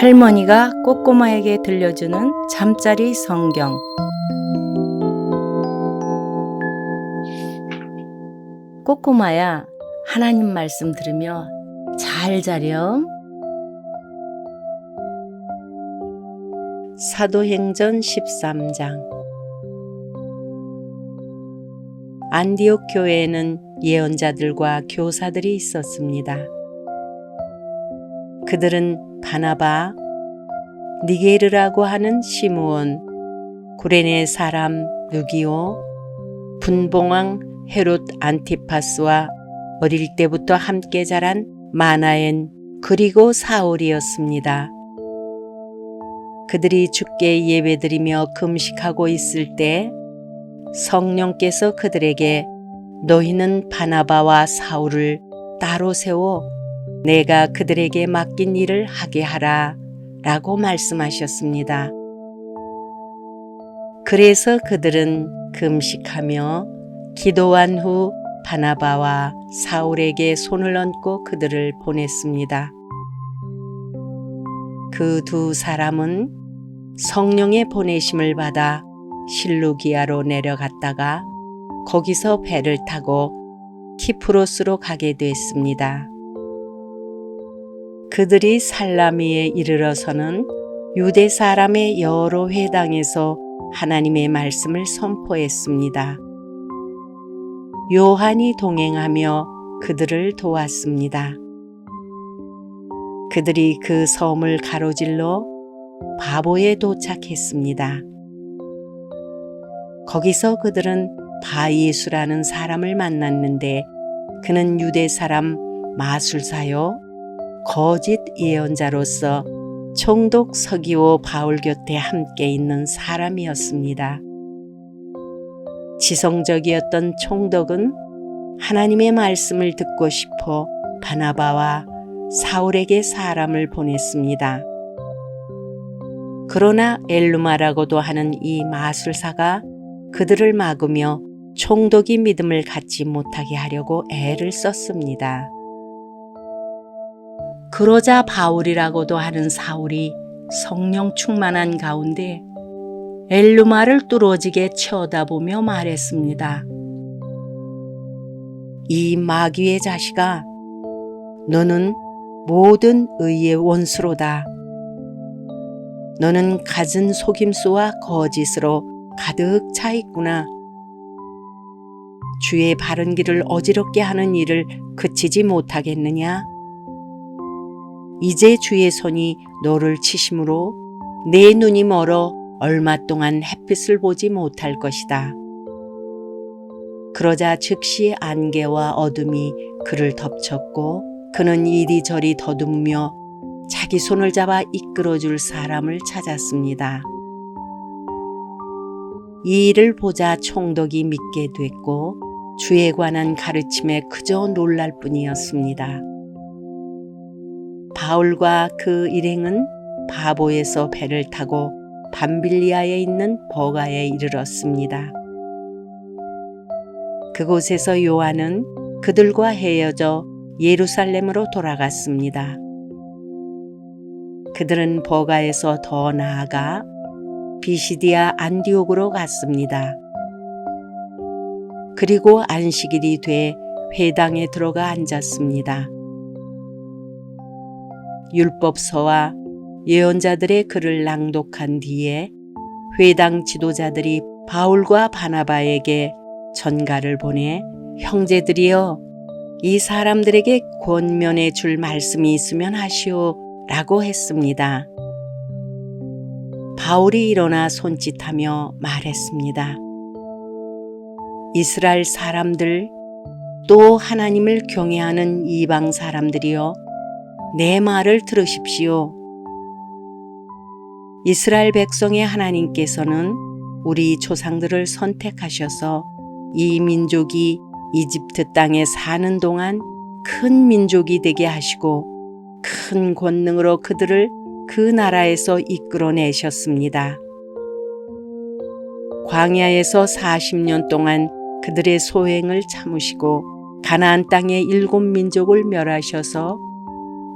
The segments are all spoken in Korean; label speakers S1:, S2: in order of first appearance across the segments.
S1: 할머니가 꼬꼬마에게 들려주는 잠자리 성경. 꼬꼬마야, 하나님 말씀 들으며 잘 자렴. 사도행전 13장 안디옥 교회에는 예언자들과 교사들이 있었습니다. 그들은 바나바, 니게르라고 하는 시므온, 구레네 사람 누기오, 분봉왕 헤롯 안티파스와 어릴 때부터 함께 자란 마나엔 그리고 사울이었습니다. 그들이 주께 예배드리며 금식하고 있을 때 성령께서 그들에게 너희는 바나바와 사울을 따로 세워 내가 그들에게 맡긴 일을 하게 하라 라고 말씀하셨습니다. 그래서 그들은 금식하며 기도한 후 바나바와 사울에게 손을 얹고 그들을 보냈습니다. 그 두 사람은 성령의 보내심을 받아 실루기아로 내려갔다가 거기서 배를 타고 키프로스로 가게 됐습니다. 그들이 살라미에 이르러서는 유대 사람의 여러 회당에서 하나님의 말씀을 선포했습니다. 요한이 동행하며 그들을 도왔습니다. 그들이 그 섬을 가로질러 바보에 도착했습니다. 거기서 그들은 바예수라는 사람을 만났는데 그는 유대 사람 마술사요 거짓 예언자로서 총독 서기오 바울 곁에 함께 있는 사람이었습니다. 지성적이었던 총독은 하나님의 말씀을 듣고 싶어 바나바와 사울에게 사람을 보냈습니다. 그러나 엘루마라고도 하는 이 마술사가 그들을 막으며 총독이 믿음을 갖지 못하게 하려고 애를 썼습니다. 그러자 바울이라고도 하는 사울이 성령 충만한 가운데 엘루마를 뚫어지게 쳐다보며 말했습니다. 이 마귀의 자식아, 너는 모든 의의 원수로다. 너는 갖은 속임수와 거짓으로 가득 차 있구나. 주의 바른 길을 어지럽게 하는 일을 그치지 못하겠느냐? 이제 주의 손이 너를 치심으로 내 눈이 멀어 얼마 동안 햇빛을 보지 못할 것이다. 그러자 즉시 안개와 어둠이 그를 덮쳤고 그는 이리저리 더듬으며 자기 손을 잡아 이끌어줄 사람을 찾았습니다. 이 일을 보자 총독이 믿게 됐고 주에 관한 가르침에 그저 놀랄 뿐이었습니다. 바울과 그 일행은 바보에서 배를 타고 밤빌리아에 있는 버가에 이르렀습니다. 그곳에서 요한은 그들과 헤어져 예루살렘으로 돌아갔습니다. 그들은 버가에서 더 나아가 비시디아 안디옥으로 갔습니다. 그리고 안식일이 돼 회당에 들어가 앉았습니다. 율법서와 예언자들의 글을 낭독한 뒤에 회당 지도자들이 바울과 바나바에게 전가를 보내 형제들이여 이 사람들에게 권면해 줄 말씀이 있으면 하시오 라고 했습니다. 바울이 일어나 손짓하며 말했습니다. 이스라엘 사람들 또 하나님을 경외하는 이방 사람들이여 내 말을 들으십시오. 이스라엘 백성의 하나님께서는 우리 조상들을 선택하셔서 이 민족이 이집트 땅에 사는 동안 큰 민족이 되게 하시고 큰 권능으로 그들을 그 나라에서 이끌어내셨습니다. 광야에서 40년 동안 그들의 소행을 참으시고 가나안 땅의 일곱 민족을 멸하셔서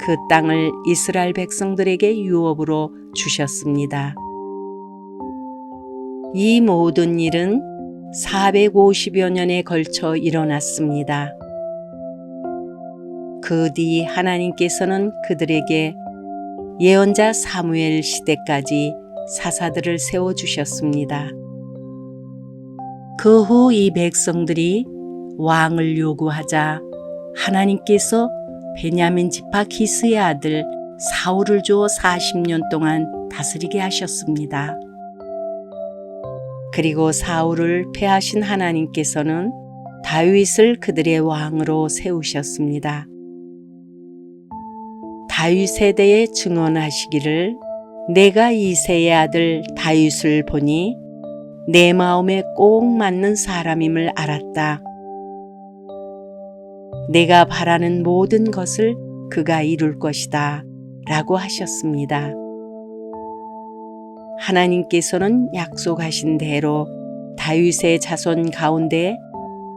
S1: 그 땅을 이스라엘 백성들에게 유업으로 주셨습니다. 이 모든 일은 450여 년에 걸쳐 일어났습니다. 그 뒤 하나님께서는 그들에게 예언자 사무엘 시대까지 사사들을 세워 주셨습니다. 그 후 이 백성들이 왕을 요구하자 하나님께서 베냐민 지파 기스의 아들 사울을 주어 40년 동안 다스리게 하셨습니다. 그리고 사울을 패하신 하나님께서는 다윗을 그들의 왕으로 세우셨습니다. 다윗 세대에 증언하시기를 내가 이세의 아들 다윗을 보니 내 마음에 꼭 맞는 사람임을 알았다. 내가 바라는 모든 것을 그가 이룰 것이다. 라고 하셨습니다. 하나님께서는 약속하신 대로 다윗의 자손 가운데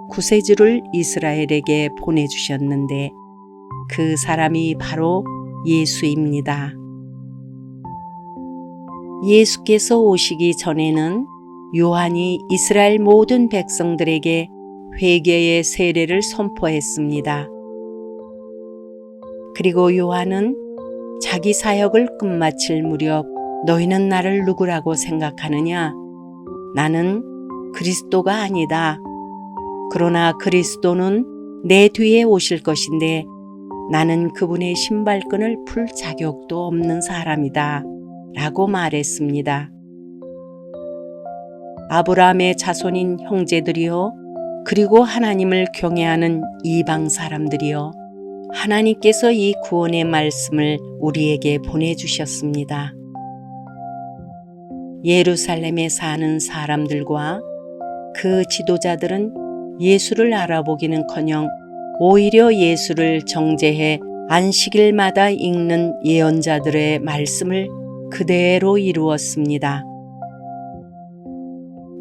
S1: 구세주를 이스라엘에게 보내주셨는데 그 사람이 바로 예수입니다. 예수께서 오시기 전에는 요한이 이스라엘 모든 백성들에게 회개의 세례를 선포했습니다. 그리고 요한은 자기 사역을 끝마칠 무렵 너희는 나를 누구라고 생각하느냐? 나는 그리스도가 아니다. 그러나 그리스도는 내 뒤에 오실 것인데 나는 그분의 신발끈을 풀 자격도 없는 사람이다. 라고 말했습니다. 아브라함의 자손인 형제들이요. 그리고 하나님을 경외하는 이방 사람들이요. 하나님께서 이 구원의 말씀을 우리에게 보내주셨습니다. 예루살렘에 사는 사람들과 그 지도자들은 예수를 알아보기는 커녕 오히려 예수를 정죄해 안식일마다 읽는 예언자들의 말씀을 그대로 이루었습니다.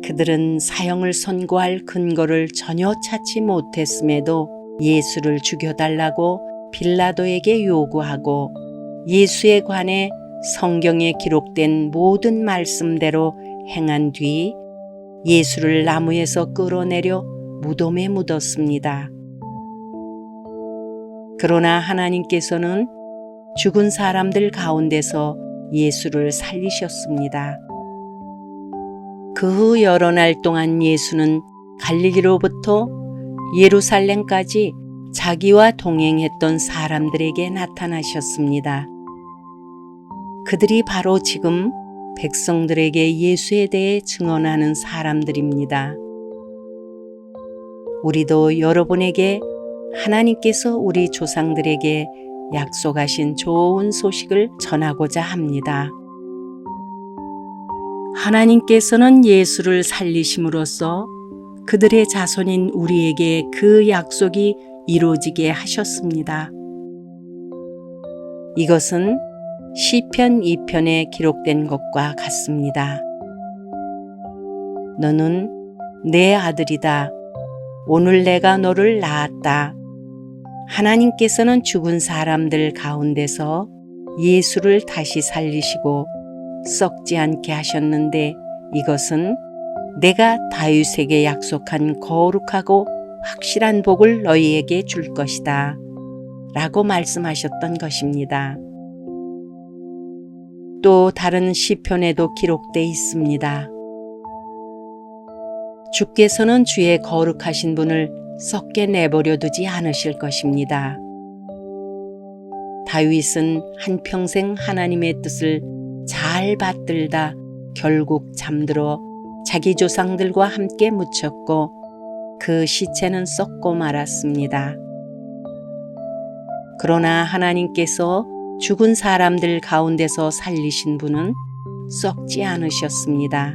S1: 그들은 사형을 선고할 근거를 전혀 찾지 못했음에도 예수를 죽여달라고 빌라도에게 요구하고 예수에 관해 성경에 기록된 모든 말씀대로 행한 뒤 예수를 나무에서 끌어내려 무덤에 묻었습니다. 그러나 하나님께서는 죽은 사람들 가운데서 예수를 살리셨습니다. 그 후 여러 날 동안 예수는 갈릴리로부터 예루살렘까지 자기와 동행했던 사람들에게 나타나셨습니다. 그들이 바로 지금 백성들에게 예수에 대해 증언하는 사람들입니다. 우리도 여러분에게 하나님께서 우리 조상들에게 약속하신 좋은 소식을 전하고자 합니다. 하나님께서는 예수를 살리심으로써 그들의 자손인 우리에게 그 약속이 이루어지게 하셨습니다. 이것은 시편 2편에 기록된 것과 같습니다. 너는 내 아들이다. 오늘 내가 너를 낳았다. 하나님께서는 죽은 사람들 가운데서 예수를 다시 살리시고 썩지 않게 하셨는데 이것은 내가 다윗에게 약속한 거룩하고 확실한 복을 너희에게 줄 것이다. 라고 말씀하셨던 것입니다. 또 다른 시편에도 기록돼 있습니다. 주께서는 주의 거룩하신 분을 썩게 내버려 두지 않으실 것입니다. 다윗은 한평생 하나님의 뜻을 잘 받들다 결국 잠들어 자기 조상들과 함께 묻혔고 그 시체는 썩고 말았습니다. 그러나 하나님께서 죽은 사람들 가운데서 살리신 분은 썩지 않으셨습니다.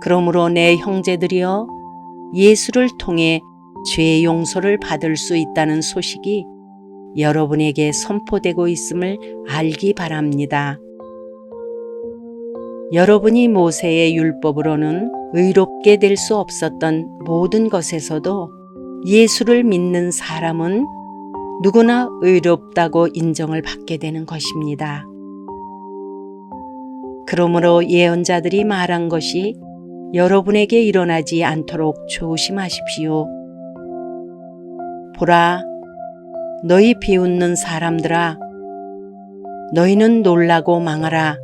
S1: 그러므로 내 형제들이여 예수를 통해 죄 용서를 받을 수 있다는 소식이 여러분에게 선포되고 있음을 알기 바랍니다. 여러분이 모세의 율법으로는 의롭게 될 수 없었던 모든 것에서도 예수를 믿는 사람은 누구나 의롭다고 인정을 받게 되는 것입니다. 그러므로 예언자들이 말한 것이 여러분에게 일어나지 않도록 조심하십시오. 보라, 너희 비웃는 사람들아, 너희는 놀라고 망하라.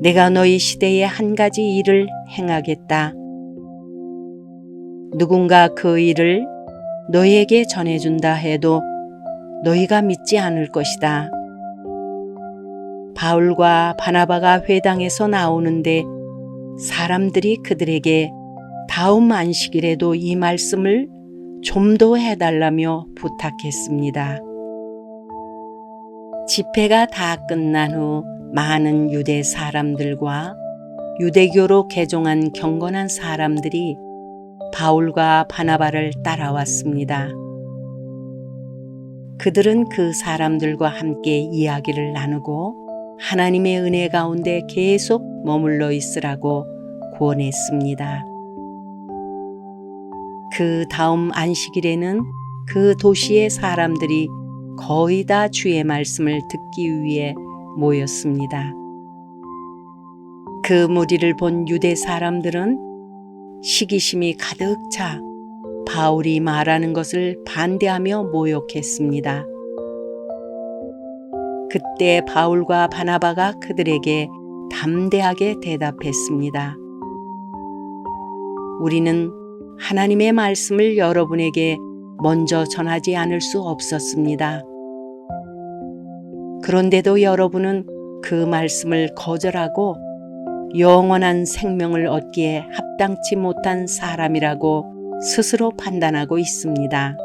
S1: 내가 너희 시대에 한 가지 일을 행하겠다. 누군가 그 일을 너희에게 전해준다 해도 너희가 믿지 않을 것이다. 바울과 바나바가 회당에서 나오는데 사람들이 그들에게 다음 안식일에도 이 말씀을 좀 더 해달라며 부탁했습니다. 집회가 다 끝난 후 많은 유대 사람들과 유대교로 개종한 경건한 사람들이 바울과 바나바를 따라왔습니다. 그들은 그 사람들과 함께 이야기를 나누고 하나님의 은혜 가운데 계속 머물러 있으라고 권했습니다. 그 다음 안식일에는 그 도시의 사람들이 거의 다 주의 말씀을 듣기 위해 모였습니다. 그 무리를 본 유대 사람들은 시기심이 가득 차 바울이 말하는 것을 반대하며 모욕했습니다. 그때 바울과 바나바가 그들에게 담대하게 대답했습니다. 우리는 하나님의 말씀을 여러분에게 먼저 전하지 않을 수 없었습니다. 그런데도 여러분은 그 말씀을 거절하고 영원한 생명을 얻기에 합당치 못한 사람이라고 스스로 판단하고 있습니다.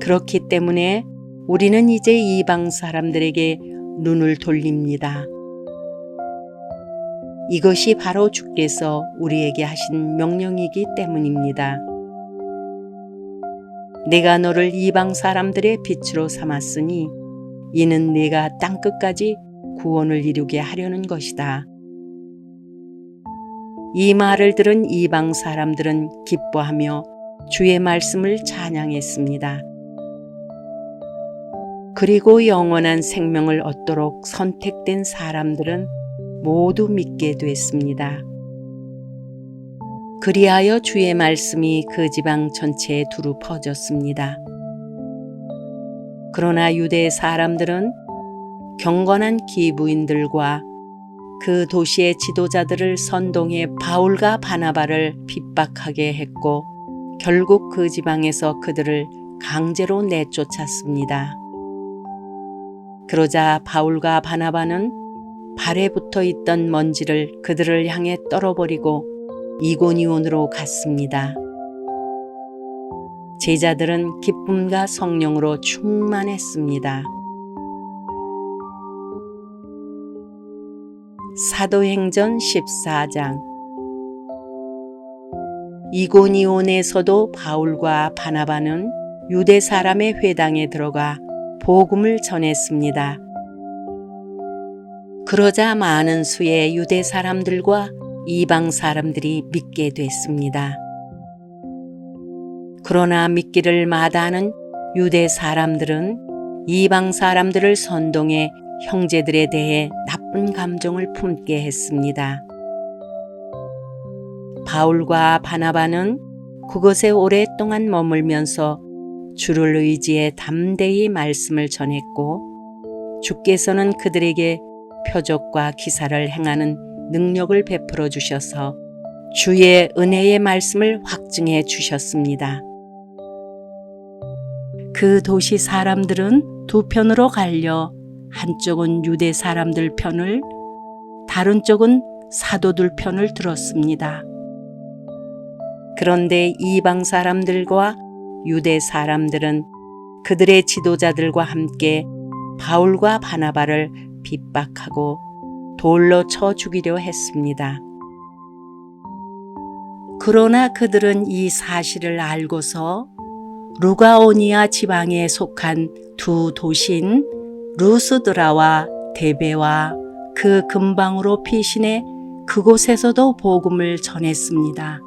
S1: 그렇기 때문에 우리는 이제 이방 사람들에게 눈을 돌립니다. 이것이 바로 주께서 우리에게 하신 명령이기 때문입니다. 내가 너를 이방 사람들의 빛으로 삼았으니 이는 내가 땅 끝까지 구원을 이루게 하려는 것이다. 이 말을 들은 이방 사람들은 기뻐하며 주의 말씀을 찬양했습니다. 그리고 영원한 생명을 얻도록 선택된 사람들은 모두 믿게 됐습니다. 그리하여 주의 말씀이 그 지방 전체에 두루 퍼졌습니다. 그러나 유대 사람들은 경건한 기부인들과 그 도시의 지도자들을 선동해 바울과 바나바를 핍박하게 했고 결국 그 지방에서 그들을 강제로 내쫓았습니다. 그러자 바울과 바나바는 발에 붙어 있던 먼지를 그들을 향해 떨어버리고 이고니온으로 갔습니다. 제자들은 기쁨과 성령으로 충만했습니다. 사도행전 14장 이고니온에서도 바울과 바나바는 유대 사람의 회당에 들어가 복음을 전했습니다. 그러자 많은 수의 유대 사람들과 이방 사람들이 믿게 됐습니다. 그러나 믿기를 마다하는 유대 사람들은 이방 사람들을 선동해 형제들에 대해 나쁜 감정을 품게 했습니다. 바울과 바나바는 그곳에 오랫동안 머물면서 주를 의지해 담대히 말씀을 전했고 주께서는 그들에게 표적과 기사를 행하는 능력을 베풀어 주셔서 주의 은혜의 말씀을 확증해 주셨습니다. 그 도시 사람들은 두 편으로 갈려 한쪽은 유대 사람들 편을 다른 쪽은 사도들 편을 들었습니다. 그런데 이방 사람들과 유대 사람들은 그들의 지도자들과 함께 바울과 바나바를 핍박하고 돌로 쳐 죽이려 했습니다. 그러나 그들은 이 사실을 알고서 루가오니아 지방에 속한 두 도시인 루스드라와 데베와 그 근방으로 피신해 그곳에서도 복음을 전했습니다.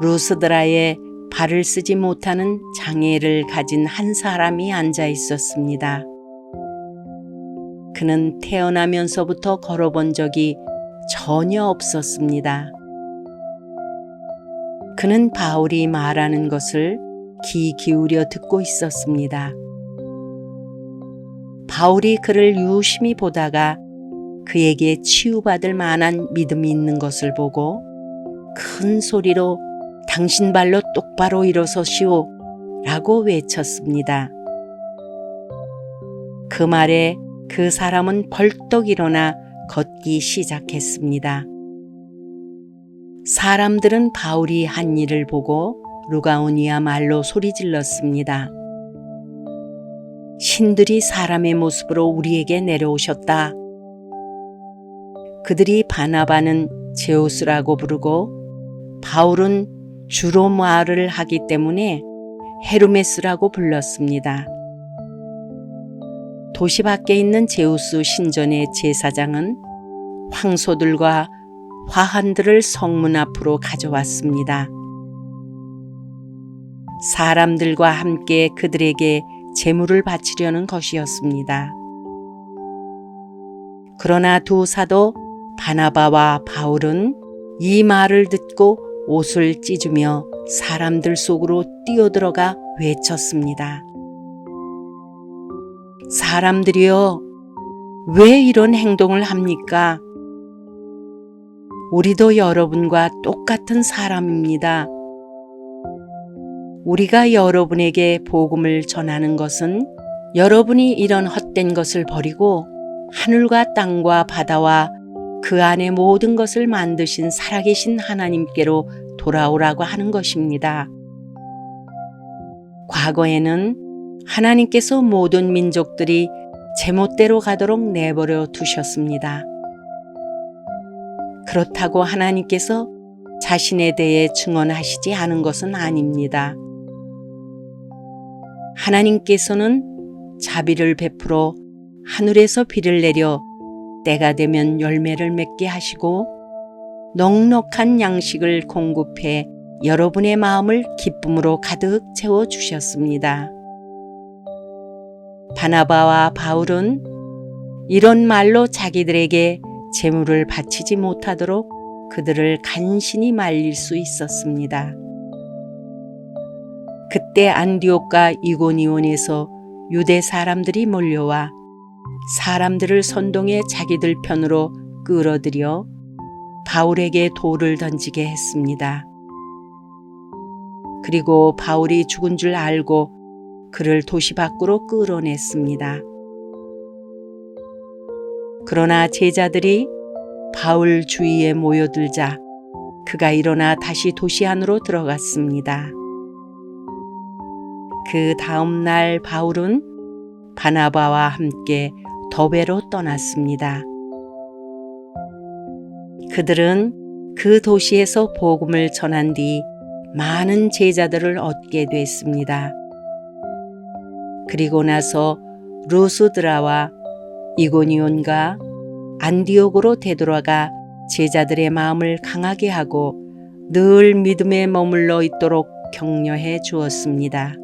S1: 루스드라에 발을 쓰지 못하는 장애를 가진 한 사람이 앉아 있었습니다. 그는 태어나면서부터 걸어본 적이 전혀 없었습니다. 그는 바울이 말하는 것을 귀 기울여 듣고 있었습니다. 바울이 그를 유심히 보다가 그에게 치유받을 만한 믿음이 있는 것을 보고 큰 소리로 당신 발로 똑바로 일어서시오 라고 외쳤습니다. 그 말에 그 사람은 벌떡 일어나 걷기 시작했습니다. 사람들은 바울이 한 일을 보고 루가오니야말로 소리 질렀습니다. 신들이 사람의 모습으로 우리에게 내려오셨다. 그들이 바나바는 제우스라고 부르고 바울은 주로 말을 하기 때문에 헤르메스라고 불렀습니다. 도시 밖에 있는 제우스 신전의 제사장은 황소들과 화환들을 성문 앞으로 가져왔습니다. 사람들과 함께 그들에게 제물을 바치려는 것이었습니다. 그러나 두 사도 바나바와 바울은 이 말을 듣고 옷을 찢으며 사람들 속으로 뛰어들어가 외쳤습니다. 사람들이여, 왜 이런 행동을 합니까? 우리도 여러분과 똑같은 사람입니다. 우리가 여러분에게 복음을 전하는 것은 여러분이 이런 헛된 것을 버리고 하늘과 땅과 바다와 그 안에 모든 것을 만드신 살아계신 하나님께로 돌아오라고 하는 것입니다. 과거에는 하나님께서 모든 민족들이 제멋대로 가도록 내버려 두셨습니다. 그렇다고 하나님께서 자신에 대해 증언하시지 않은 것은 아닙니다. 하나님께서는 자비를 베풀어 하늘에서 비를 내려 때가 되면 열매를 맺게 하시고 넉넉한 양식을 공급해 여러분의 마음을 기쁨으로 가득 채워 주셨습니다. 바나바와 바울은 이런 말로 자기들에게 재물을 바치지 못하도록 그들을 간신히 말릴 수 있었습니다. 그때 안디옥과 이고니온에서 유대 사람들이 몰려와 사람들을 선동해 자기들 편으로 끌어들여 바울에게 돌을 던지게 했습니다. 그리고 바울이 죽은 줄 알고 그를 도시 밖으로 끌어냈습니다. 그러나 제자들이 바울 주위에 모여들자 그가 일어나 다시 도시 안으로 들어갔습니다. 그 다음 날 바울은 바나바와 함께 더베로 떠났습니다. 그들은 그 도시에서 복음을 전한 뒤 많은 제자들을 얻게 됐습니다. 그리고 나서 루스드라와 이고니온과 안디옥으로 되돌아가 제자들의 마음을 강하게 하고 늘 믿음에 머물러 있도록 격려해 주었습니다.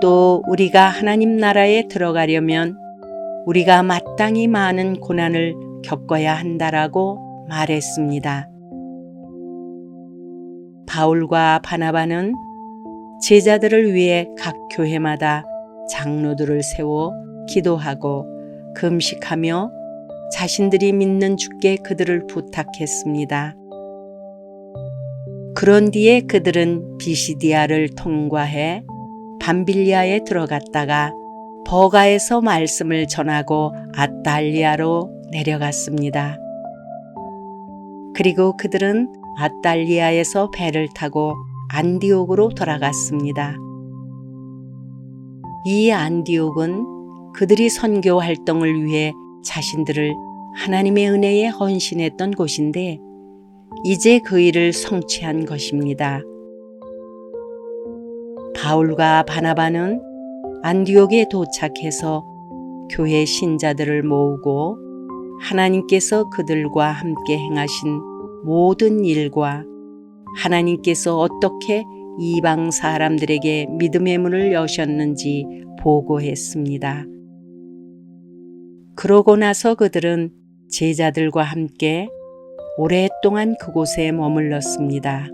S1: 또 우리가 하나님 나라에 들어가려면 우리가 마땅히 많은 고난을 겪어야 한다라고 말했습니다. 바울과 바나바는 제자들을 위해 각 교회마다 장로들을 세워 기도하고 금식하며 자신들이 믿는 주께 그들을 부탁했습니다. 그런 뒤에 그들은 비시디아를 통과해 밤빌리아에 들어갔다가 버가에서 말씀을 전하고 아달리아로 내려갔습니다. 그리고 그들은 아달리아에서 배를 타고 안디옥으로 돌아갔습니다. 이 안디옥은 그들이 선교 활동을 위해 자신들을 하나님의 은혜에 헌신했던 곳인데 이제 그 일을 성취한 것입니다. 바울과 바나바는 안디옥에 도착해서 교회 신자들을 모으고 하나님께서 그들과 함께 행하신 모든 일과 하나님께서 어떻게 이방 사람들에게 믿음의 문을 여셨는지 보고했습니다. 그러고 나서 그들은 제자들과 함께 오랫동안 그곳에 머물렀습니다.